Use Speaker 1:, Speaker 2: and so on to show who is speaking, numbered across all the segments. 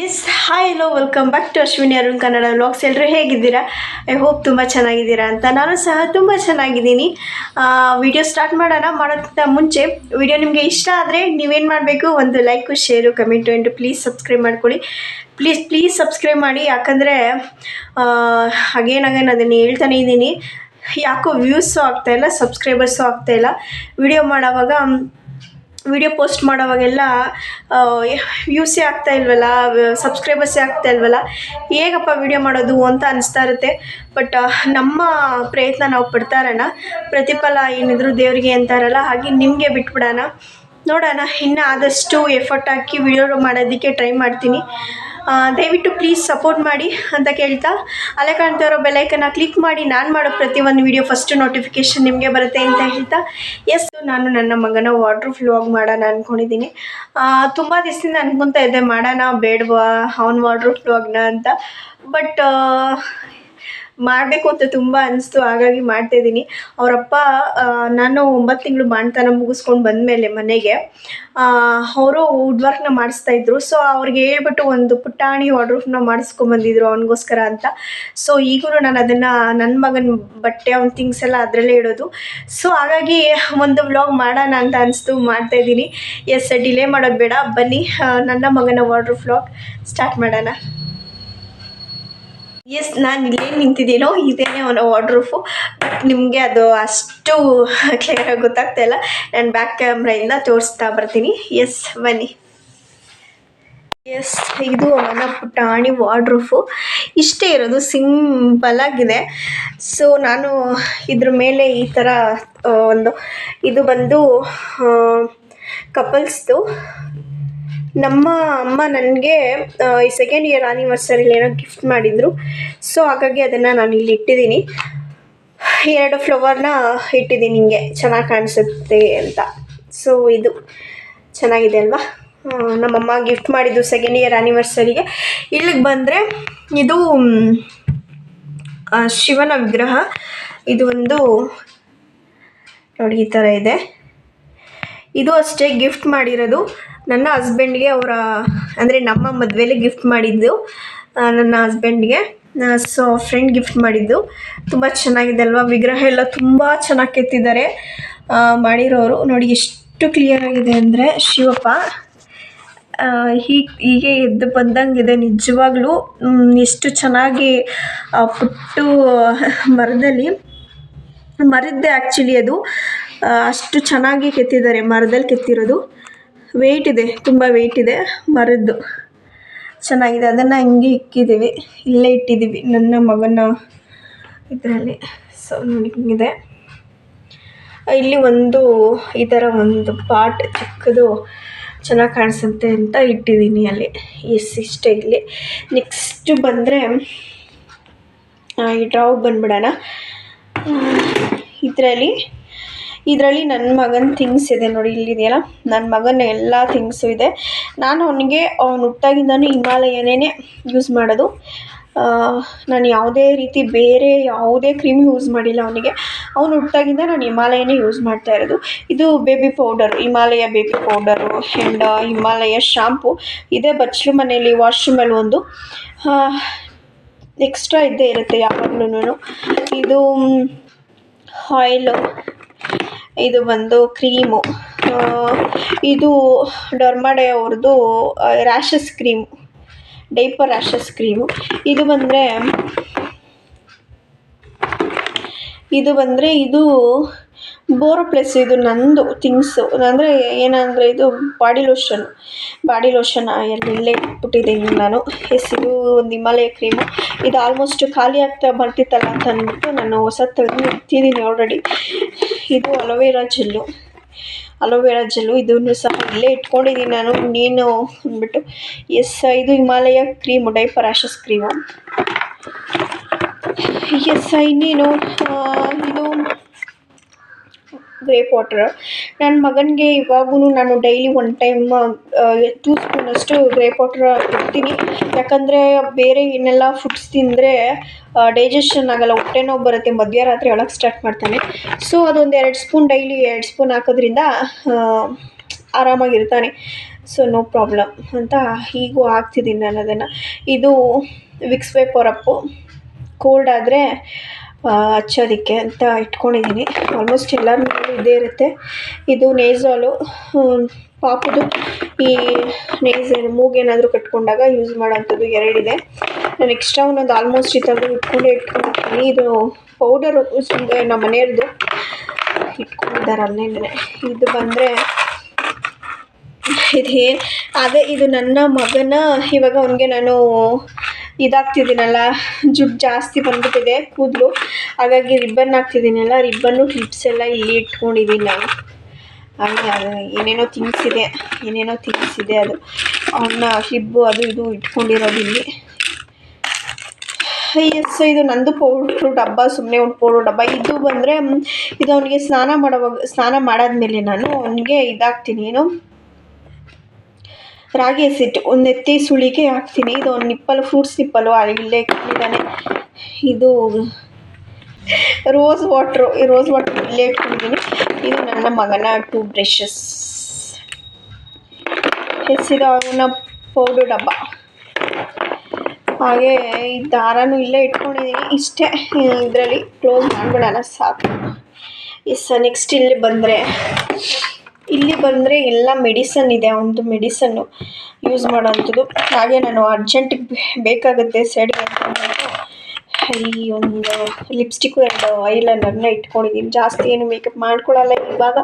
Speaker 1: Yes hi hello welcome back to Ashwini Arun Kannada vlogs ಎಲ್ಲರೂ ಹೇಗಿದ್ದೀರಾ? I hope ತುಂಬ ಚೆನ್ನಾಗಿದ್ದೀರಾ ಅಂತ. ನಾನು ಸಹ ತುಂಬ ಚೆನ್ನಾಗಿದ್ದೀನಿ. ವಿಡಿಯೋ ಸ್ಟಾರ್ಟ್ ಮಾಡೋಣ. ಮಾಡೋದಕ್ಕಿಂತ ಮುಂಚೆ ವಿಡಿಯೋ ನಿಮಗೆ ಇಷ್ಟ ಆದರೆ ನೀವೇನು ಮಾಡಬೇಕು? ಒಂದು like share comment and please subscribe ಮಾಡ್ಕೊಳ್ಳಿ. ಪ್ಲೀಸ್ ಪ್ಲೀಸ್ ಸಬ್ಸ್ಕ್ರೈಬ್ ಮಾಡಿ. ಯಾಕಂದರೆ ಅಗೇನ್ ಅಗೇನ್ ಅದನ್ನು ಹೇಳ್ತಾನೆ ಇದ್ದೀನಿ. ಯಾಕೋ ವ್ಯೂಸು ಆಗ್ತಾಯಿಲ್ಲ ಸಬ್ಸ್ಕ್ರೈಬರ್ಸು ಆಗ್ತಾಯಿಲ್ಲ ವಿಡಿಯೋ ಮಾಡೋವಾಗ ವಿಡಿಯೋ ಪೋಸ್ಟ್ ಮಾಡೋವಾಗೆಲ್ಲ ವ್ಯೂಸೇ ಆಗ್ತಾ ಇಲ್ವಲ್ಲ ಸಬ್ಸ್ಕ್ರೈಬರ್ಸೇ ಆಗ್ತಾ ಇಲ್ವಲ್ಲ, ಹೇಗಪ್ಪ ವಿಡಿಯೋ ಮಾಡೋದು ಅಂತ ಅನಿಸ್ತಾ ಇರುತ್ತೆ. ಬಟ್ ನಮ್ಮ ಪ್ರಯತ್ನ ನಾವು ಪಡ್ತಾ ಇರೋಣ. ಪ್ರತಿಫಲ ಏನಿದ್ರು ದೇವರಿಗೆ ಅಂತಾರಲ್ಲ, ಹಾಗೆ ನಿಮಗೆ ಬಿಟ್ಬಿಡೋಣ. ನೋಡೋಣ, ಇನ್ನೂ ಆದಷ್ಟು ಎಫರ್ಟ್ ಹಾಕಿ ವಿಡಿಯೋ ಮಾಡೋದಕ್ಕೆ ಟ್ರೈ ಮಾಡ್ತೀನಿ. ದಯವಿಟ್ಟು ಪ್ಲೀಸ್ ಸಪೋರ್ಟ್ ಮಾಡಿ ಅಂತ ಕೇಳ್ತಾ. ಅಲ್ಲೇ ಕಾಣ್ತಾ ಇರೋ ಬೆಲೈಕನ್ನ ಕ್ಲಿಕ್ ಮಾಡಿ, ನಾನು ಮಾಡೋ ಪ್ರತಿಯೊಂದು ವಿಡಿಯೋ ಫಸ್ಟ್ ನೋಟಿಫಿಕೇಷನ್ ನಿಮಗೆ ಬರುತ್ತೆ ಅಂತ ಹೇಳ್ತಾ. ಎಸ್ ನಾನು ನನ್ನ ಮಗನ ವಾಟ್ರ್ ಆಗಿ ಮಾಡೋಣ ಅಂದ್ಕೊಂಡಿದ್ದೀನಿ ತುಂಬ ದಿವಸದಿಂದ ಅನ್ಕೊತಾ ಇದ್ದೆ, ಮಾಡೋಣ ಬೇಡವಾ ಅವ್ನ ವಾಟ್ರ್ ಫ್ಲಾಗ್ನ ಅಂತ. ಬಟ್ ಮಾಡಬೇಕು ಅಂತ ತುಂಬ ಅನಿಸ್ತು, ಹಾಗಾಗಿ ಮಾಡ್ತಾ ಇದ್ದೀನಿ. ಅವರಪ್ಪ ನಾನು ಒಂಬತ್ತು ತಿಂಗಳು ಬಾಣ್ತನ ಮುಗಿಸ್ಕೊಂಡು ಬಂದಮೇಲೆ ಮನೆಗೆ ಅವರು ವುಡ್ ವರ್ಕ್ನ ಮಾಡಿಸ್ತಾ ಇದ್ರು. ಸೊ ಅವ್ರಿಗೆ ಹೇಳ್ಬಿಟ್ಟು ಒಂದು ಪುಟಾಣಿ ವಾರ್ಡ್ರೂಫ್ನ ಮಾಡಿಸ್ಕೊಂಬಂದಿದ್ರು ಅವನಿಗೋಸ್ಕರ ಅಂತ. ಸೊ ಈಗೂ ನಾನು ಅದನ್ನು ನನ್ನ ಮಗನ ಬಟ್ಟೆ, ಅವ್ನ ಥಿಂಗ್ಸ್ ಎಲ್ಲ ಅದರಲ್ಲೇ ಇಡೋದು. ಸೊ ಹಾಗಾಗಿ ಒಂದು ವ್ಲಾಗ್ ಮಾಡೋಣ ಅಂತ ಅನಿಸ್ತು, ಮಾಡ್ತಾ ಇದ್ದೀನಿ. ಎಸ್ ಡಿಲೇ ಮಾಡೋದು ಬೇಡ. ಬನ್ನಿ ನನ್ನ ಮಗನ ವಾರ್ಡ್ರೂಫ್ ವ್ಲಾಗ್ ಸ್ಟಾರ್ಟ್ ಮಾಡೋಣ. ಎಸ್ ನಾನು ಇಲ್ಲೇ ನಿಂತಿದ್ದೀನೋ ಇದೇ ಅವನ ವಾರ್ಡ್ರೂಫು ಬಟ್ ನಿಮಗೆ ಅದು ಅಷ್ಟು ಕ್ಲಿಯರಾಗಿ ಗೊತ್ತಾಗ್ತಾ ಇಲ್ಲ. ನಾನು ಬ್ಯಾಕ್ ಕ್ಯಾಮ್ರಾಯಿಂದ ತೋರಿಸ್ತಾ ಬರ್ತೀನಿ. ಎಸ್ ಬನ್ನಿ. ಎಸ್ ಇದು ಅವನ ಪುಟಾಣಿ ವಾರ್ಡ್ರೂಫು ಇಷ್ಟೇ ಇರೋದು ಸಿಂಪಲಾಗಿದೆ ಸೊ ನಾನು ಇದ್ರ ಮೇಲೆ ಈ ಥರ ಒಂದು ಇದು ಬಂದು ಕಪಲ್ಸ್ದು ನಮ್ಮ ಅಮ್ಮ ನನಗೆ ಈ ಸೆಕೆಂಡ್ ಇಯರ್ ಆನಿವರ್ಸರಿಲಿ ಏನೋ ಗಿಫ್ಟ್ ಮಾಡಿದರು. ಸೊ ಹಾಗಾಗಿ ಅದನ್ನು ನಾನು ಇಲ್ಲಿ ಇಟ್ಟಿದ್ದೀನಿ. ಎರಡು ಫ್ಲವರ್ನ ಇಟ್ಟಿದ್ದೀನಿ ಹಿಂಗೆ ಚೆನ್ನಾಗಿ ಕಾಣಿಸುತ್ತೆ ಅಂತ. ಸೊ ಇದು. ಚೆನ್ನಾಗಿದೆ ಅಲ್ವಾ? ನಮ್ಮಮ್ಮ ಗಿಫ್ಟ್ ಮಾಡಿದ್ದು ಸೆಕೆಂಡ್ ಇಯರ್ ಆನಿವರ್ಸರಿಗೆ ಇಲ್ಲಿಗೆ ಬಂದರೆ, ಇದು ಶಿವನ ವಿಗ್ರಹ. ಇದು ಒಂದು, ನೋಡಿ, ಈ ಥರ ಇದೆ. ಇದು ಅಷ್ಟೇ ಗಿಫ್ಟ್ ಮಾಡಿರೋದು. ನನ್ನ ಹಸ್ಬೆಂಡ್ಗೆ ಅವರ, ಅಂದರೆ ನಮ್ಮ ಮದುವೆಲಿ ಗಿಫ್ಟ್ ಮಾಡಿದ್ದು ನನ್ನ ಹಸ್ಬೆಂಡ್ಗೆ ಸೊ ಫ್ರೆಂಡ್ ಗಿಫ್ಟ್ ಮಾಡಿದ್ದು. ತುಂಬ ಚೆನ್ನಾಗಿದೆ ಅಲ್ವಾ? ವಿಗ್ರಹ ಎಲ್ಲ ತುಂಬ ಚೆನ್ನಾಗಿ ಕೆತ್ತಿದ್ದಾರೆ. ಮಾಡಿರೋರು. ನೋಡಿ, ಎಷ್ಟು ಕ್ಲಿಯರ್ ಆಗಿದೆ ಅಂದರೆ ಶಿವಪ್ಪ. ಹೀಗೆ ಹೀಗೆ ಎದ್ದು ಬಂದಂಗಿದೆ ನಿಜವಾಗ್ಲೂ. ಎಷ್ಟು ಚೆನ್ನಾಗಿ ಪುಟ್ಟು ಮರದಲ್ಲಿ. ಮರದ್ದೆ ಆ್ಯಕ್ಚುಲಿ ಅದು. ಅಷ್ಟು ಚೆನ್ನಾಗಿ ಕೆತ್ತಿದ್ದಾರೆ. ಮರದಲ್ಲಿ ಕೆತ್ತಿರೋದು. ವೆಯ್ಟ್ ಇದೆ. ತುಂಬ ವೆಯ್ಟ್ ಇದೆ. ಮರದ್ದು ಚೆನ್ನಾಗಿದೆ. ಅದನ್ನು ಹಂಗೆ ಇಕ್ಕಿದ್ದೀವಿ. ಇಲ್ಲೇ ಇಟ್ಟಿದ್ದೀವಿ. ನನ್ನ ಮಗನ ಇದರಲ್ಲಿ. ಸೊ ಹಿಂಗಿದೆ. ಇಲ್ಲಿ ಒಂದು ಈ ಥರ ಒಂದು ಪಾಟ್ ಚಿಕ್ಕದು ಚೆನ್ನಾಗಿ ಕಾಣಿಸುತ್ತೆ ಅಂತ ಇಟ್ಟಿದ್ದೀನಿ ಅಲ್ಲಿ. ಎಸ್ ಇಷ್ಟೇ ಇಲ್ಲಿ. ನೆಕ್ಸ್ಟು ಬಂದರೆ ಈ ಡ್ರಾವ್ ಬಂದ್ಬಿಡೋಣ. ಇದರಲ್ಲಿ ಇದರಲ್ಲಿ ನನ್ನ ಮಗನ ಥಿಂಗ್ಸ್ ಇದೆ ನೋಡಿ, ಇಲ್ಲಿದೆಯಲ್ಲ? ನನ್ನ ಮಗನ ಎಲ್ಲ ಥಿಂಗ್ಸು ಇದೆ. ನಾನು ಅವನಿಗೆ, ಅವ್ನು ಹುಟ್ಟಾಗಿಂದನೂ ಹಿಮಾಲಯನೇ ಯೂಸ್ ಮಾಡೋದು. ನಾನು ಯಾವುದೇ ರೀತಿ ಬೇರೆ ಯಾವುದೇ ಕ್ರೀಮ್ ಯೂಸ್ ಮಾಡಿಲ್ಲ ಅವನಿಗೆ. ಅವನು ಹುಟ್ಟಾಗಿಂದ ನಾನು ಹಿಮಾಲಯನೇ ಯೂಸ್ ಮಾಡ್ತಾ ಇರೋದು. ಇದು baby powder Himalaya baby powder and Himalaya shampoo ಇದೇ ಬಚ್ಚಲು ಮನೆಯಲ್ಲಿ ವಾಶ್ರೂಮಲ್ಲಿ ಒಂದು. ಎಕ್ಸ್ಟ್ರಾ ಇದ್ದೇ ಇರುತ್ತೆ ಯಾವಾಗ್ಲೂ ಇದು ಆಯಿಲು ಇದು ಬಂದು ಕ್ರೀಮು. ಇದು ಡರ್ಮಾಡೆ ಅವ್ರದ್ದು rashes cream. Diaper rashes cream. ಇದು ಬಂದರೆ ಇದು ಬಂದರೆ ಇದು ಬೋರೋ ಪ್ಲಸ್ ಇದು ನಂದು ಥಿಂಗ್ಸು ಅಂದರೆ ಏನಂದರೆ ಇದು ಬಾಡಿ ಲೋಷನ್ ಬಾಡಿ ಲೋಷನ್ ಎಲ್ಲಿ ಇಲ್ಲೇ ಇಟ್ಬಿಟ್ಟಿದ್ದೀನಿ ನಾನು. ಎಸ್ ಇದು ಒಂದು ಹಿಮಾಲಯ ಕ್ರೀಮು ಇದು ಆಲ್ಮೋಸ್ಟ್ ಖಾಲಿ ಆಗ್ತಾ ಬರ್ತಿತ್ತಲ್ಲ ಅಂತ ಅಂದ್ಬಿಟ್ಟು ನಾನು ಹೊಸ ತೆಗೆದು ಇಟ್ಟಿದ್ದೀನಿ ಆಲ್ರೆಡಿ ಇದು ಅಲೋವೆರಾ ಜೆಲ್ಲು ಅಲೋವೆರಾ ಜೆಲ್ಲು ಇದನ್ನು ಸಹ ಇಲ್ಲೇ ಇಟ್ಕೊಂಡಿದ್ದೀನಿ ನಾನು. ನೀನು ಅಂದ್ಬಿಟ್ಟು ಎಸ್ ಇದು Himalaya cream diaper rashes cream yes ಇನ್ನೇನು? ನೀನು ಇದು ಗ್ರೇಪ್ ವಾಟರ್ ನನ್ನ ಮಗನಿಗೆ ಇವಾಗೂ ನಾನು ಡೈಲಿ ಒನ್ ಟೈಮ್ ಟೂ ಸ್ಪೂನಷ್ಟು ಗ್ರೇಪ್ ವಾಟರ್ ಕೊಡ್ತೀನಿ ಯಾಕಂದರೆ ಬೇರೆ ಏನೆಲ್ಲ ಫುಡ್ಸ್ ತಿಂದರೆ ಡೈಜೆಷನ್ ಆಗಲ್ಲ, ಹೊಟ್ಟೆ ನೋವು ಬರುತ್ತೆ. ಮಧ್ಯರಾತ್ರಿ ಒಳಗೆ ಸ್ಟಾರ್ಟ್ ಮಾಡ್ತಾನೆ. ಸೊ ಅದೊಂದು ಎರಡು ಸ್ಪೂನ್ ಡೈಲಿ ಎರಡು ಸ್ಪೂನ್ ಹಾಕೋದ್ರಿಂದ ಆರಾಮಾಗಿರ್ತಾನೆ. ಸೊ ನೋ ಪ್ರಾಬ್ಲಮ್ ಅಂತ ಹೀಗೂ ಹಾಕ್ತಿದ್ದೀನಿ ನಾನು ಅದನ್ನು. ಇದು ವಿಕ್ಸ್ ವೇಪರಪ್ಪು ಕೋಲ್ಡ್ ಆದರೆ ಹಚ್ಚೋದಕ್ಕೆ ಅಂತ ಇಟ್ಕೊಂಡಿದ್ದೀನಿ. ಆಲ್ಮೋಸ್ಟ್ ಎಲ್ಲರ ಮನೇಲೂ ಇದ್ದೇ ಇರುತ್ತೆ. ಇದು ನೇಝಾಲು ಪಾಪುದು ಈ ನೇಜ್ ಮೂಗೇನಾದರೂ ಕಟ್ಕೊಂಡಾಗ ಯೂಸ್ ಮಾಡೋಂಥದ್ದು ಎರಡಿದೆ. ನಾನು ಎಕ್ಸ್ಟ್ರಾ ಒಂದೊಂದು ಆಲ್ಮೋಸ್ಟ್ ಥರದ್ದು ಇಟ್ಕೊಂಡೇ ಇಟ್ಕೊಂಡಿರ್ತೀನಿ ಇದು ಪೌಡರ್ ಸುಮ್ಮನೆ ನಮ್ಮ ಮನೆಯವ್ರದ್ದು ಇಟ್ಕೊಂಡಿದ್ದಾರೆ ಅಲ್ಲೇನೆ ಇದು ಬಂದರೆ ಇದೇನು ಅದೇ ಇದು ನನ್ನ ಮಗನ, ಇವಾಗ ಅವನಿಗೆ ನಾನು ಇದಾಗ್ತಿದ್ದೀನಲ್ಲ ಜುಟ್ಟು ಜಾಸ್ತಿ ಬಂದ್ಬಿಟ್ಟಿದೆ, ಕೂದಲು. ಹಾಗಾಗಿ ರಿಬ್ಬನ್ ಹಾಕ್ತಿದ್ದೀನಲ್ಲ ರಿಬ್ಬನ್ನು ಕ್ಲಿಪ್ಸ್ ಎಲ್ಲ ಇಲ್ಲಿ ಇಟ್ಕೊಂಡಿದ್ದೀನಿ ನಾನು. ಹಾಗೆ ಅದು ಏನೇನೋ ಇದೆ ಏನೇನೋ ಇದೆ ಅದು. ಅವನ್ನ ಹಿಬ್ಬು ಅದು ಇದು ಇಟ್ಕೊಂಡಿರೋದು ಇಲ್ಲಿ. ಎಸ್ ಇದು ನಂದು ಪೌಡ್ರು ಡಬ್ಬ ಸುಮ್ಮನೆ ಒಂದು ಪೌಡ್ರು ಡಬ್ಬ. ಇದು ಬಂದರೆ, ಇದು ಅವನಿಗೆ ಸ್ನಾನ ಮಾಡೋವಾಗ, ಸ್ನಾನ ಮಾಡಾದ್ಮೇಲೆ ನಾನು ಅವನಿಗೆ ಇದಾಗ್ತೀನಿ. ಏನು? ರಾಗಿ ಹಸಿಟ್ಟು, ಒಂದು ಎತ್ತಿ ಸುಳಿಗೆ ಹಾಕ್ತೀನಿ. ಇದು ಒಂದು ನಿಪ್ಪಲು, ಫ್ರೂಟ್ಸ್ ನಿಪ್ಪಲು ಇಲ್ಲೇ ಇಟ್ಕೊಂಡಿದ್ದಾನೆ ಇದು ರೋಸ್ ವಾಟ್ರು, ಈ ರೋಸ್ ವಾಟ್ರ್ ಇಲ್ಲೇ ಇಟ್ಕೊಂಡಿದ್ದೀನಿ. ಇದು ನನ್ನ ಮಗನ ಟೂ ಬ್ರಷಸ್ ಹೆಸಿದ ಅವನ ಪೌಡರ್ ಡಬ್ಬ. ಹಾಗೆ ಈ ದಾರನೂ ಇಲ್ಲೇ ಇಟ್ಕೊಂಡಿದ್ದೀನಿ. ಇಷ್ಟೇ, ಇದರಲ್ಲಿ ಕ್ಲೋಸ್ ಮಾಡಿಬಿಡೋಣ ಸಾಕು. ಎಸ್ ನೆಕ್ಸ್ಟ್ ಇಲ್ಲಿ ಬಂದರೆ ಇಲ್ಲಿ ಬಂದರೆ ಎಲ್ಲ ಮೆಡಿಸನ್ ಇದೆ, ಒಂದು ಮೆಡಿಸನ್ನು ಯೂಸ್ ಮಾಡೋವಂಥದ್ದು. ಹಾಗೆ ನಾನು ಅರ್ಜೆಂಟಿಗೆ ಬೇಕಾಗುತ್ತೆ ಸೈಡ್ಗೆ ಈ ಒಂದು ಲಿಪ್ಸ್ಟಿಕ್ಕು ಎರಡು ಐಲೈನರ್ನ ಇಟ್ಕೊಂಡಿದ್ದೀನಿ ಜಾಸ್ತಿ ಏನು ಮೇಕಪ್ ಮಾಡ್ಕೊಳ್ಳಲ್ಲ, ಇವಾಗ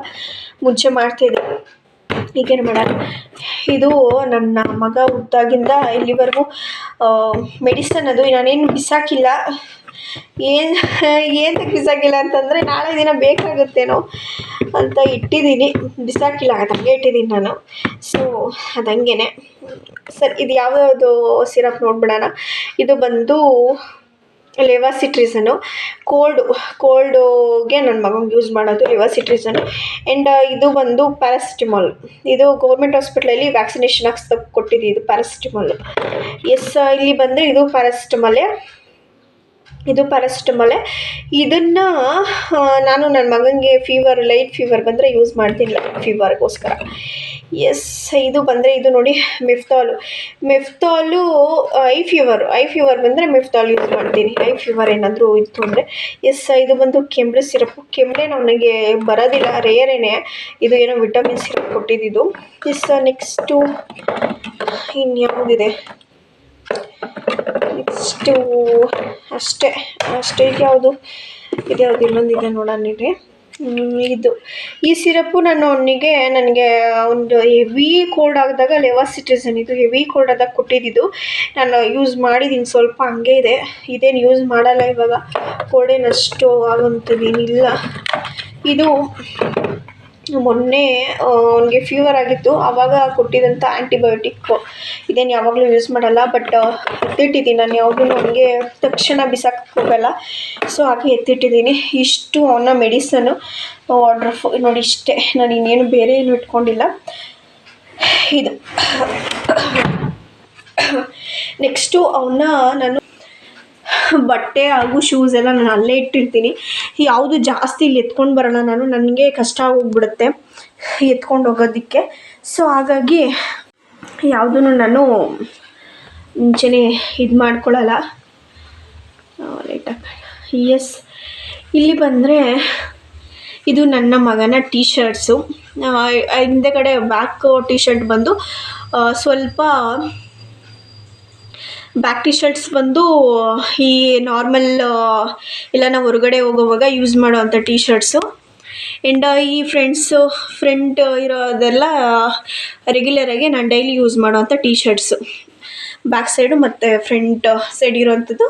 Speaker 1: ಮುಂಚೆ ಮಾಡ್ತಾಯಿದ್ದೆ ಈಗೇನು ಮಾಡೋಣ? ಇದು ನನ್ನ ಮಗ ಹುಟ್ಟಾಗಿಂದ ಇಲ್ಲಿವರೆಗೂ ಮೆಡಿಸನ್ ಅದು ನಾನೇನು ಬಿಸಾಕಿಲ್ಲ. ಏನು ಏನಕ್ಕೆ ಬಿಸಾಕಿಲ್ಲ ಅಂತಂದರೆ ನಾಳೆ ದಿನ ಬೇಕಾಗುತ್ತೇನೋ ಅಂತ ಇಟ್ಟಿದ್ದೀನಿ. ಬಿಸಾಕಿಲ್ಲ, ಹಂಗೆ ಇಟ್ಟಿದ್ದೀನಿ ನಾನು. ಸೊ ಅದು ಹಂಗೇನೆ ಸರ್, ಇದು ಯಾವ್ಯಾವುದು ಸಿರಪ್ ನೋಡ್ಬಿಡೋಣ. ಇದು ಬಂದು ಲೆವಾಸಿಟ್ರಿಸನು ಕೋಲ್ಡು ಕೋಲ್ಡುಗೆ ನನ್ನ ಮಗಂಗೆ ಯೂಸ್ ಮಾಡೋದು ಲೆವಾಸಿಟ್ರಿಸನು ಆ್ಯಂಡ್ ಇದು ಬಂದು ಪ್ಯಾರಾಸಿಟಿಮಾಲ್. ಇದು ಗೌರ್ಮೆಂಟ್ ಹಾಸ್ಪಿಟ್ಲಲ್ಲಿ ವ್ಯಾಕ್ಸಿನೇಷನ್ ಹಾಕ್ಸ್ ಕೊಟ್ಟಿದ್ದು ಇದು ಪ್ಯಾರಾಸಿಟಿಮಾಲ್. ಎಸ್, ಇಲ್ಲಿ ಬಂದರೆ ಇದು ಪ್ಯಾರಾಸಿಟಮಾಲೇ. ಇದು ಪ್ಯಾರಾಸಿಟಮಾಲೆ ಇದನ್ನು ನಾನು ನನ್ನ ಮಗನಿಗೆ ಫೀವರ್ ಲೈಟ್ ಫೀವರ್ ಬಂದರೆ ಯೂಸ್ ಮಾಡ್ತೀನಿ ಲೈಟ್ ಫೀವರ್ಗೋಸ್ಕರ ಎಸ್ ಇದು ಬಂದರೆ ಇದು ನೋಡಿ, Meftal. Meftal high fever high fever ಬಂದರೆ ಮೆಫ್ತಾಲ್ ಯೂಸ್ ಮಾಡ್ತೀನಿ. ಐ ಫೀವರ್ ಏನಾದರೂ ಇತ್ತು ಅಂದರೆ. ಎಸ್ ಇದು ಬಂದು ಕೆಂಬ್ರೆ ಸಿರಪ್ ಕೆಂಬಳೆ ನನಗೆ ಬರೋದಿಲ್ಲ ರೇರೇನೆ ಇದು ಏನೋ ವಿಟಮಿನ್ ಸಿರಪ್ ಕೊಟ್ಟಿದ್ದು ಎಸ್ ನೆಕ್ಸ್ಟು ಇನ್ಯಾವುದಿದೆ ನೆಕ್ಸ್ಟು ಅಷ್ಟೇ ಅಷ್ಟೇ ಯಾವುದು ಇದು ಯಾವುದು ಇನ್ನೊಂದಿದೆ ನೋಡೋಣ ಇರಿ ಇದು. ಈ ಸಿರಪ್ಪು ನಾನು ಅವನಿಗೆ, ನನಗೆ ಒಂದು ಹೆವಿ ಕೋಲ್ಡ್ ಆದಾಗ ಲೆವಾಸಿಟ್ರಿಸನ್ ಇದು. ಹೆವಿ ಕೋಲ್ಡ್ ಆದಾಗ ಕೊಟ್ಟಿದ್ದು ನಾನು ಯೂಸ್ ಮಾಡಿದ್ದೀನಿ ಸ್ವಲ್ಪ ಹಂಗೆ ಇದೆ. ಇದೇನು ಯೂಸ್ ಮಾಡಲ್ಲ ಇವಾಗ. ಕೋಲ್ಡ್ ಅಷ್ಟು ಆಗುವಂಥದ್ದು ಏನಿಲ್ಲ. ಇದು ಮೊನ್ನೆ ಅವನಿಗೆ ಫೀವರ್ ಆಗಿತ್ತು. ಆವಾಗ ಕೊಟ್ಟಿದ್ದಂಥ ಆ್ಯಂಟಿಬಯೋಟಿಕ್ ಇದೇನು ಯಾವಾಗಲೂ ಯೂಸ್ ಮಾಡಲ್ಲ ಬಟ್ ಎತ್ತಿಟ್ಟಿದ್ದೀನಿ ನಾನು. ಯಾವಾಗಲೂ ಅವನಿಗೆ ತಕ್ಷಣ ಬಿಸಾಕಕ್ಕೆ ಹೋಗಲ್ಲ. ಸೊ ಹಾಗೆ ಎತ್ತಿಟ್ಟಿದ್ದೀನಿ. ಇಷ್ಟು ಅವನ ಮೆಡಿಸನ್ನು ವಾಡ್ರಫ್ ನೋಡಿ ಇಷ್ಟೇ. ನಾನು ಇನ್ನೇನು ಬೇರೆ ಏನು ಇಟ್ಕೊಂಡಿಲ್ಲ. ಇದು. ನೆಕ್ಸ್ಟು ಅವನ್ನ ನಾನು ಬಟ್ಟೆ ಹಾಗೂ ಶೂಸ್ ಎಲ್ಲ ನಾನು ಅಲ್ಲೇ ಇಟ್ಟಿರ್ತೀನಿ. ಯಾವುದು ಜಾಸ್ತಿ ಇಲ್ಲಿ ಎತ್ಕೊಂಡು ಬರೋಲ್ಲ ನಾನು, ನನಗೆ ಕಷ್ಟ ಆಗೋಗ್ಬಿಡುತ್ತೆ ಎತ್ಕೊಂಡು ಹೋಗೋದಕ್ಕೆ. ಸೊ ಹಾಗಾಗಿ ಯಾವುದೂ ನಾನು ಮುಂಚೆನೇ ಇದು ಮಾಡ್ಕೊಳ್ಳಲ್ಲ ಎಸ್ ಇಲ್ಲಿ ಬಂದರೆ ಇದು ನನ್ನ ಮಗನ ಟೀ ಶರ್ಟ್ಸು ಹಿಂದೆಗಡೆ ಬ್ಯಾಕ್ ಟೀ ಶರ್ಟ್ ಬಂದು ಸ್ವಲ್ಪ ಬ್ಯಾಕ್ ಟಿ ಶರ್ಟ್ಸ್ ಬಂದು, ಈ ನಾರ್ಮಲ್ ಇಲ್ಲ ನಾವು ಹೊರಗಡೆ ಹೋಗೋವಾಗ ಯೂಸ್ ಮಾಡೋವಂಥ ಟಿ ಶರ್ಟ್ಸು ಆ್ಯಂಡ್ ಈ ಫ್ರೆಂಡ್ಸು ಫ್ರೆಂಡ್ ಇರೋದೆಲ್ಲ ರೆಗ್ಯುಲರಾಗಿ ನಾನು ಡೈಲಿ ಯೂಸ್ ಮಾಡೋವಂಥ ಟಿ ಶರ್ಟ್ಸು ಬ್ಯಾಕ್ ಸೈಡು ಮತ್ತು ಫ್ರಂಟ್ ಸೈಡ್ ಇರೋವಂಥದ್ದು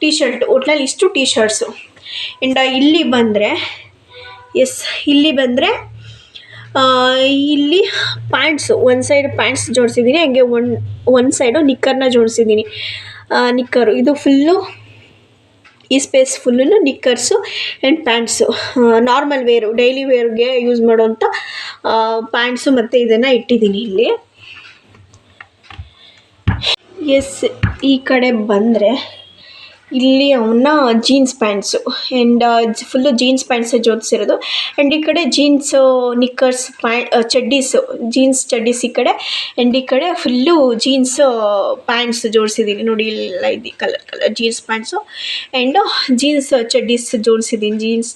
Speaker 1: ಟಿ ಶರ್ಟ್ ಒಟ್ನಲ್ಲಿ ಇಷ್ಟು ಟಿ ಶರ್ಟ್ಸು ಆ್ಯಂಡ್ ಇಲ್ಲಿ ಬಂದರೆ ಎಸ್ ಇಲ್ಲಿ ಬಂದರೆ ಇಲ್ಲಿ ಪ್ಯಾಂಟ್ಸು ಒಂದು ಸೈಡ್ ಪ್ಯಾಂಟ್ಸ್ ಜೋಡಿಸಿದ್ದೀನಿ ಹಂಗೆ ಒಂದು ಒಂದು ಸೈಡು ನಿಕ್ಕರ್ನ ಜೋಡಿಸಿದ್ದೀನಿ ನಿಕ್ಕರು ಇದು ಫುಲ್ಲು ಈ space full knickers and pants normal wear daily ವೇರ್ಗೆ use ಮಾಡೋವಂಥ ಪ್ಯಾಂಟ್ಸು ಮತ್ತು ಇದನ್ನು ಇಟ್ಟಿದ್ದೀನಿ ಇಲ್ಲಿ. ಎಸ್ ಈ ಕಡೆ ಬಂದರೆ ಇಲ್ಲಿ ಅವನ್ನ jeans pants and full jeans ಪ್ಯಾಂಟ್ಸೇ ಜೋಡಿಸಿರೋದು. ಆ್ಯಂಡ್ ಈ ಕಡೆ ಜೀನ್ಸು ನಿಕ್ಕರ್ಸ್ ಪ್ಯಾಂಟ್ ಚಡ್ಡೀಸು ಜೀನ್ಸ್ ಚಡ್ಡೀಸ್ ಈ ಕಡೆ. ಆ್ಯಂಡ್ ಈ ಕಡೆ ಫುಲ್ಲು ಜೀನ್ಸ್ ಪ್ಯಾಂಟ್ಸ್ ಜೋಡಿಸಿದ್ದೀನಿ ನೋಡಿ ಇಲ್ಲ ಇದೆ colour colour jeans pants and jeans ಚಡ್ಡೀಸ್ ಜೋಡಿಸಿದ್ದೀನಿ ಜೀನ್ಸ್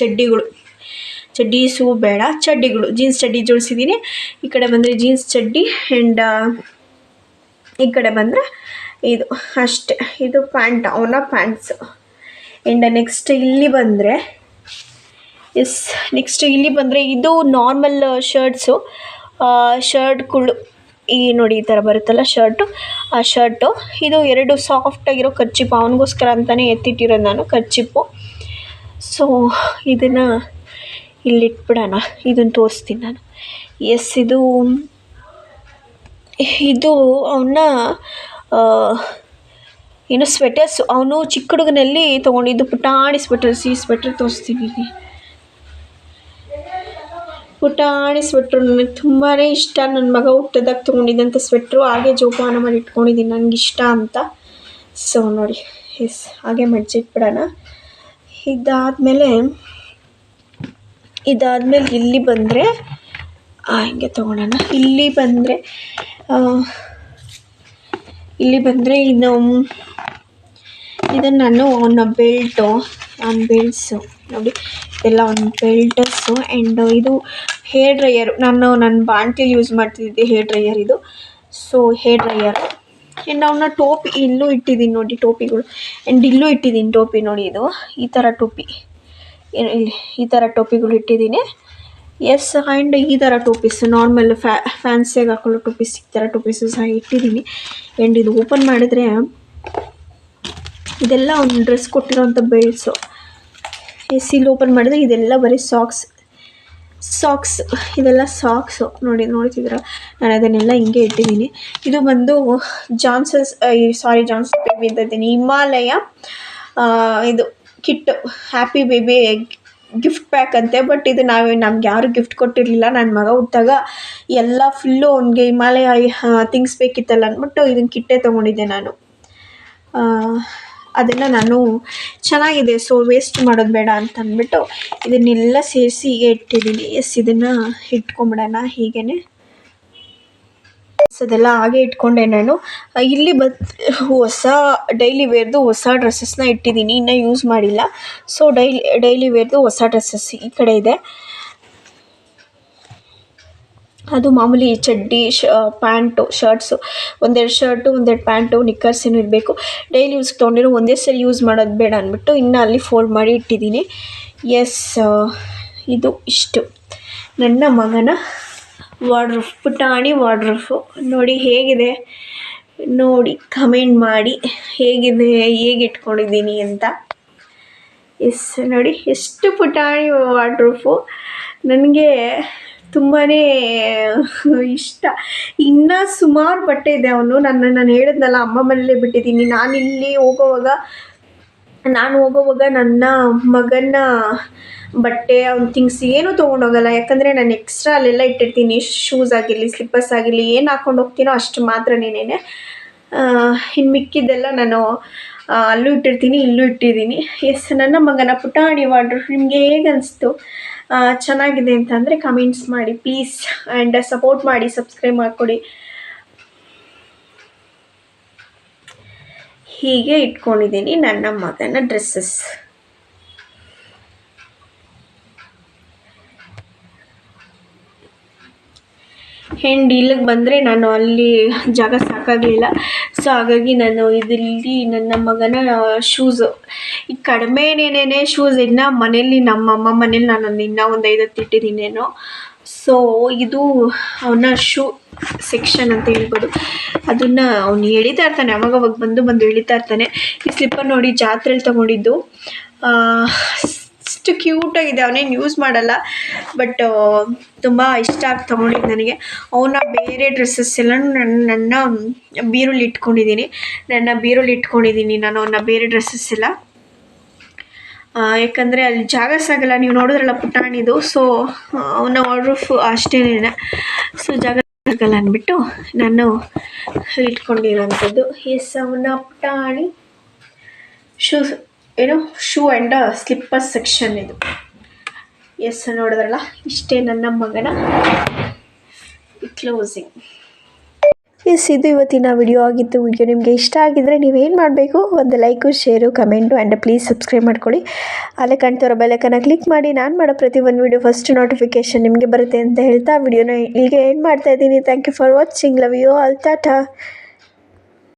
Speaker 1: ಚಡ್ಡಿಗಳು ಚಡ್ಡೀಸು ಬೇಡ ಚಡ್ಡಿಗಳು ಜೀನ್ಸ್ ಚಡ್ಡಿ ಜೋಡಿಸಿದ್ದೀನಿ ಈ ಕಡೆ ಬಂದರೆ ಜೀನ್ಸ್ ಚಡ್ಡಿ ಆ್ಯಂಡ್ ಈ ಕಡೆ ಬಂದರೆ ಇದು ಅಷ್ಟೆ, ಇದು ಪ್ಯಾಂಟ್, ಅವನ ಪ್ಯಾಂಟ್ಸು. ಆ್ಯಂಡ್ ನೆಕ್ಸ್ಟ್ ಇಲ್ಲಿ ಬಂದರೆ ಎಸ್ ನೆಕ್ಸ್ಟ್ ಇಲ್ಲಿ ಬಂದರೆ ಇದು ನಾರ್ಮಲ್ ಶರ್ಟ್ಸು ಶರ್ಟ್ಗಳು ಈ ನೋಡಿ ಈ ಥರ ಬರುತ್ತಲ್ಲ ಶರ್ಟು ಆ ಶರ್ಟು ಇದು ಎರಡು ಸಾಫ್ಟಾಗಿರೋ ಕರ್ಚಿಪ್ ಅವನಿಗೋಸ್ಕರ ಅಂತಲೇ ಎತ್ತಿಟ್ಟಿರೋದು ನಾನು ಕರ್ಚಿಪ್ಪು ಸೊ ಇದನ್ನು ಇಲ್ಲಿಟ್ಬಿಡೋಣ, ಇದನ್ನು ತೋರಿಸ್ತೀನಿ ನಾನು. ಎಸ್ ಇದು ಇದು ಅವನ್ನ ಏನು ಸ್ವೆಟರ್ಸ್ ಅವನು ಚಿಕ್ಕ ಹುಡುಗನಲ್ಲಿ ತೊಗೊಂಡಿದ್ದು ಪುಟಾಣಿ ಸ್ವೆಟರ್ಸ್ ಈ ಸ್ವೆಟರ್ ತೋರಿಸ್ತೀನಿ ಪುಟಾಣಿ ಸ್ವೆಟ್ರು ನನಗೆ ತುಂಬಾ ಇಷ್ಟ. ನನ್ನ ಮಗ ಹುಟ್ಟದಾಗ ತೊಗೊಂಡಿದ್ದಂಥ ಸ್ವೆಟ್ರು ಹಾಗೆ ಜೋಪಾನ ಮಾಡಿ ಇಟ್ಕೊಂಡಿದ್ದೀನಿ. ನನಗೆ ಇಷ್ಟ ಅಂತ. ಸೊ ನೋಡಿ. ಎಸ್ ಹಾಗೆ ಮಡ್ಚಿಟ್ಬಿಡೋಣ. ಇದಾದಮೇಲೆ ಇದಾದಮೇಲೆ ಇಲ್ಲಿ ಬಂದರೆ ಹಿಂಗೆ ತೊಗೊಳೋಣ ಇಲ್ಲಿ ಬಂದರೆ ಇಲ್ಲಿ ಬಂದರೆ ಇದು ಇದು ನಾನು ಅವನ ಬೆಲ್ಟು ಅವನ ಬೆಲ್ಟ್ಸು ನೋಡಿ. ಎಲ್ಲ ಒನ್ ಬೆಲ್ಟಸ್ಸು ಆ್ಯಂಡ್ ಇದು ಹೇರ್ ಡ್ರೈಯರು ನಾನು ನನ್ನ ಬಾಣ್ತಿಲಿ ಯೂಸ್ ಮಾಡ್ತಿದ್ದೆ ಹೇರ್ ಡ್ರೈಯರ್ ಇದು. ಸೊ ಹೇರ್ ಡ್ರೈಯರ್ ಆ್ಯಂಡ್ ಅವನ ಟೋಪಿ ಇಲ್ಲೂ ಇಟ್ಟಿದ್ದೀನಿ ನೋಡಿ, ಟೋಪಿಗಳು. ಆ್ಯಂಡ್ ಇಲ್ಲೂ ಇಟ್ಟಿದ್ದೀನಿ ಟೋಪಿ ನೋಡಿ ಇದು. ಈ ಥರ ಟೋಪಿ. ಇಲ್ಲಿ ಈ ಥರ ಟೋಪಿಗಳು ಇಟ್ಟಿದ್ದೀನಿ ಎಸ್ ಆ್ಯಂಡ್ ಈ ಥರ ಟೋಪೀಸ್ ನಾರ್ಮಲ್ ಫ್ಯಾ ಫ್ಯಾನ್ಸಿಯಾಗಿ ಹಾಕೊಳ್ಳೋ ಟೋಪೀಸ್ ಈ ಥರ ಟೋಪೀಸು ಸಹ ಇಟ್ಟಿದ್ದೀನಿ. ಆ್ಯಂಡ್ ಇದು ಓಪನ್ ಮಾಡಿದ್ರೆ ಇದೆಲ್ಲ ಒಂದು ಡ್ರೆಸ್ ಕೊಟ್ಟಿರೋಂಥ ಬೆಲ್ಟ್ಸು ಎಸ್ ಇಲ್ಲಿ ಓಪನ್ ಮಾಡಿದ್ರೆ ಇದೆಲ್ಲ ಬರೀ ಸಾಕ್ಸ್ ಸಾಕ್ಸ್ ಇದೆಲ್ಲ ಸಾಕ್ಸು ನೋಡಿ, ನೋಡ್ತಿದ್ದೀರ? ನಾನು ಅದನ್ನೆಲ್ಲ ಹಿಂಗೆ ಇಟ್ಟಿದ್ದೀನಿ. ಇದು ಬಂದು ಜಾನ್ಸನ್ಸ್ ಸಾರಿ ಜಾನ್ಸನ್ ಬೇಬಿ ಅಂತ ಇದ್ದೀನಿ. ಹಿಮಾಲಯ ಇದು kit happy baby gift pack ಅಂತೆ ಬಟ್ ಇದು ನಾವು, ನಮ್ಗೆ ಯಾರು ಗಿಫ್ಟ್ ಕೊಟ್ಟಿರಲಿಲ್ಲ. ನನ್ನ ಮಗ ಹುಟ್ಟಾಗ ಎಲ್ಲ ಫುಲ್ಲು ಅವ್ನಿಗೆ ಹಿಮಾಲಯ ಥಿಂಗ್ಸ್ ಬೇಕಿತ್ತಲ್ಲ ಅಂದ್ಬಿಟ್ಟು ಇದನ್ನ ಕಿಟ್ಟೆ ತೊಗೊಂಡಿದ್ದೆ ನಾನು. ಅದನ್ನು ನಾನು ಚೆನ್ನಾಗಿದೆ ಸೊ ವೇಸ್ಟ್ ಮಾಡೋದು ಬೇಡ ಅಂತ ಅಂದ್ಬಿಟ್ಟು ಇದನ್ನೆಲ್ಲ ಸೇರಿಸಿ ಇಟ್ಟಿದ್ದೀನಿ ಎಸ್ ಇದನ್ನು ಇಟ್ಕೊಂಬಿಡೋಣ ಹೀಗೇ ಅದೆಲ್ಲ ಹಾಗೆ ಇಟ್ಕೊಂಡೆ ನಾನು. ಇಲ್ಲಿ ಬತ್, ಹೊಸ ಡೈಲಿ ವೇರ್ದು ಹೊಸ ಡ್ರೆಸ್ಸಸ್ನ ಇಟ್ಟಿದ್ದೀನಿ ಇನ್ನೂ ಯೂಸ್ ಮಾಡಿಲ್ಲ. ಸೊ ಡೈಲಿ ಡೈಲಿ ವೇರ್ದು ಹೊಸ ಡ್ರೆಸ್ಸಸ್ ಈ ಕಡೆ ಇದೆ. ಅದು ಮಾಮೂಲಿ ಚಡ್ಡಿ, ಶ ಪ್ಯಾಂಟು ಶರ್ಟ್ಸು ಒಂದೆರಡು ಶರ್ಟು ಒಂದೆರಡು ಪ್ಯಾಂಟು ನಿಕ್ಕರ್ಸ್ ಏನು ಇರಬೇಕು. ಡೈಲಿ ಯೂಸ್ ತೊಗೊಂಡಿರೋ ಒಂದೇ ಸರಿ ಯೂಸ್ ಮಾಡೋದು ಬೇಡ ಅಂದ್ಬಿಟ್ಟು ಇನ್ನು ಅಲ್ಲಿ ಫೋಲ್ಡ್ ಮಾಡಿ ಇಟ್ಟಿದ್ದೀನಿ ಎಸ್ ಇದು ಇಷ್ಟು. ನನ್ನ ಮಗನ ವಾರ್ಡ್ರೂಫ್ ಪುಟಾಣಿ ವಾಡ್ರೂಫು ನೋಡಿ ಹೇಗಿದೆ. ನೋಡಿ ಕಮೆಂಟ್ ಮಾಡಿ ಹೇಗಿದೆ, ಹೇಗೆ ಇಟ್ಕೊಂಡಿದ್ದೀನಿ ಅಂತ. ಎಸ್ ನೋಡಿ, ಎಷ್ಟು ಪುಟಾಣಿ ವಾಡ್ರೂಫು ನನಗೆ ತುಂಬಾ ಇಷ್ಟ. ಇನ್ನೂ ಸುಮಾರು ಬಟ್ಟೆ ಇದೆ ಅವನು. ನನ್ನ, ನಾನು ಹೇಳಿದ್ನಲ್ಲ, ಅಮ್ಮ ಮನೇಲೇ ಬಿಟ್ಟಿದ್ದೀನಿ. ನಾನಿಲ್ಲಿ ಹೋಗೋವಾಗ ನಾನು ಹೋಗೋವಾಗ ನನ್ನ ಮಗನ ಬಟ್ಟೆ, ಅವ್ನ ಥಿಂಗ್ಸ್ ಏನೂ ತೊಗೊಂಡೋಗಲ್ಲ. ಯಾಕಂದರೆ ನಾನು ಎಕ್ಸ್ಟ್ರಾ ಅಲ್ಲೆಲ್ಲ ಇಟ್ಟಿರ್ತೀನಿ. ಶೂಸ್ ಆಗಿರಲಿ ಸ್ಲಿಪ್ಪರ್ಸ್ ಆಗಿರಲಿ, ಏನು ಹಾಕ್ಕೊಂಡು ಹೋಗ್ತೀನೋ ಅಷ್ಟು ಮಾತ್ರನೇನೆ ಇನ್ನು ಮಿಕ್ಕಿದ್ದೆಲ್ಲ ನಾನು ಅಲ್ಲೂ ಇಟ್ಟಿರ್ತೀನಿ, ಇಲ್ಲೂ ಇಟ್ಟಿದ್ದೀನಿ. ಎಸ್ ನನ್ನ ಮಗನ ಪುಟಾಣಿ ವಾರ್ಡ್ರು ನಿಮಗೆ ಹೇಗೆ ಅನಿಸ್ತು? ಚೆನ್ನಾಗಿದೆ ಅಂತಂದರೆ ಕಮೆಂಟ್ಸ್ ಮಾಡಿ ಪ್ಲೀಸ್ ಆ್ಯಂಡ್ ಸಪೋರ್ಟ್ ಮಾಡಿ ಸಬ್ಸ್ಕ್ರೈಬ್ ಮಾಡಿಕೊಡಿ. ಹೀಗೆ ಇಟ್ಕೊಂಡಿದ್ದೀನಿ ನನ್ನ ಮಗನ ಡ್ರೆಸ್ಸಸ್ ಹೆಂಡ್ ಇಲ್ಲಿಗೆ ಬಂದರೆ ನಾನು ಅಲ್ಲಿ ಜಾಗ ಸಾಕಾಗಲಿಲ್ಲ. ಸೊ ಹಾಗಾಗಿ ನಾನು ಇದರಲ್ಲಿ ನನ್ನ ಮಗನ ಶೂಸು ಈ ಕಡಿಮೆನೇನೇ ಶೂಸ್ ಇನ್ನು ಮನೇಲಿ ನಮ್ಮ ಅಮ್ಮ ಮನೇಲಿ ನಾನು ಇನ್ನೂ ಒಂದು ಐದತ್ತು ಇಟ್ಟಿದ್ದೀನೇನೋ. ಸೊ ಇದು ಅವನ ಶೂ ಸೆಕ್ಷನ್ ಅಂತ ಹೇಳ್ಬೋದು. ಅದನ್ನು ಅವನು ಎಳಿತಾ ಇರ್ತಾನೆ. ಅವಾಗ ಅವಾಗ ಬಂದು ಬಂದು ಎಳಿತಾ ಇರ್ತಾನೆ. ಈ ಸ್ಲಿಪ್ಪರ್ ನೋಡಿ ಜಾತ್ರೆಲಿ ತಗೊಂಡಿದ್ದು. ಅಷ್ಟು ಕ್ಯೂಟಾಗಿದೆ ಅವನೇನು ಯೂಸ್ ಮಾಡಲ್ಲ. ಬಟ್ ತುಂಬ ಇಷ್ಟ ಆಗಿ ತೊಗೊಂಡಿದ್ದು ನನಗೆ. ಅವನ ಬೇರೆ ಡ್ರೆಸ್ಸಸ್ ಎಲ್ಲ ನನ್ನ ನನ್ನ ಬೀರಲ್ಲಿ ಇಟ್ಕೊಂಡಿದ್ದೀನಿ ನನ್ನ ಬೀರಲ್ಲಿ ಇಟ್ಕೊಂಡಿದ್ದೀನಿ ನಾನು ಅವನ ಬೇರೆ ಡ್ರೆಸ್ಸಸ್ ಎಲ್ಲ. ಯಾಕಂದರೆ ಅಲ್ಲಿ ಜಾಗ ಸಾಗಲ್ಲ, ನೀವು ನೋಡಿದ್ರಲ್ಲ ಪುಟಾಣಿದು ಸೊ ಅವನ ಫು ಅಷ್ಟೇನೆ ಸೊ ಜಾಗ ಸಾಗಲ್ಲ ಅಂದ್ಬಿಟ್ಟು ನಾನು ಇಟ್ಕೊಂಡಿರೋಂಥದ್ದು. ಎಸ್ ಅವನ ಪುಟಾಣಿ ಶೂಸ್ ಏನು ಶೂ ಆ್ಯಂಡ್ ಸ್ಲಿಪ್ಪರ್ ಸೆಕ್ಷನ್ ಇದು. ಎಸ್ ನೋಡಿದ್ರಲ್ಲ, ಇಷ್ಟೇ ನನ್ನ ಮಗನ ಕ್ಲೋಸಿಂಗ್ ಎಸ್ ಇದು ಇವತ್ತಿನ ವಿಡಿಯೋ ಆಗಿತ್ತು ವಿಡಿಯೋ ನಿಮಗೆ ಇಷ್ಟ ಆಗಿದ್ದರೆ ನೀವೇನು ಮಾಡಬೇಕು? ಒಂದು like share comment and please subscribe ಮಾಡ್ಕೊಳ್ಳಿ. ಅಲ್ಲೇ ಕಾಣ್ತಿರೋ ಬೆಲ್ಲಕ್ಕನ್ನು ಕ್ಲಿಕ್ ಮಾಡಿ, ನಾನು ಮಾಡೋ ಪ್ರತಿ ಒಂದು ವಿಡಿಯೋ ಫಸ್ಟ್ ನೋಟಿಫಿಕೇಷನ್ ನಿಮಗೆ ಬರುತ್ತೆ ಅಂತ ಹೇಳ್ತಾ ವಿಡಿಯೋನ ಇಲ್ಲಿಗೆ ಏನು ಮಾಡ್ತಾ ಇದ್ದೀನಿ. Thank you for watching love you all tata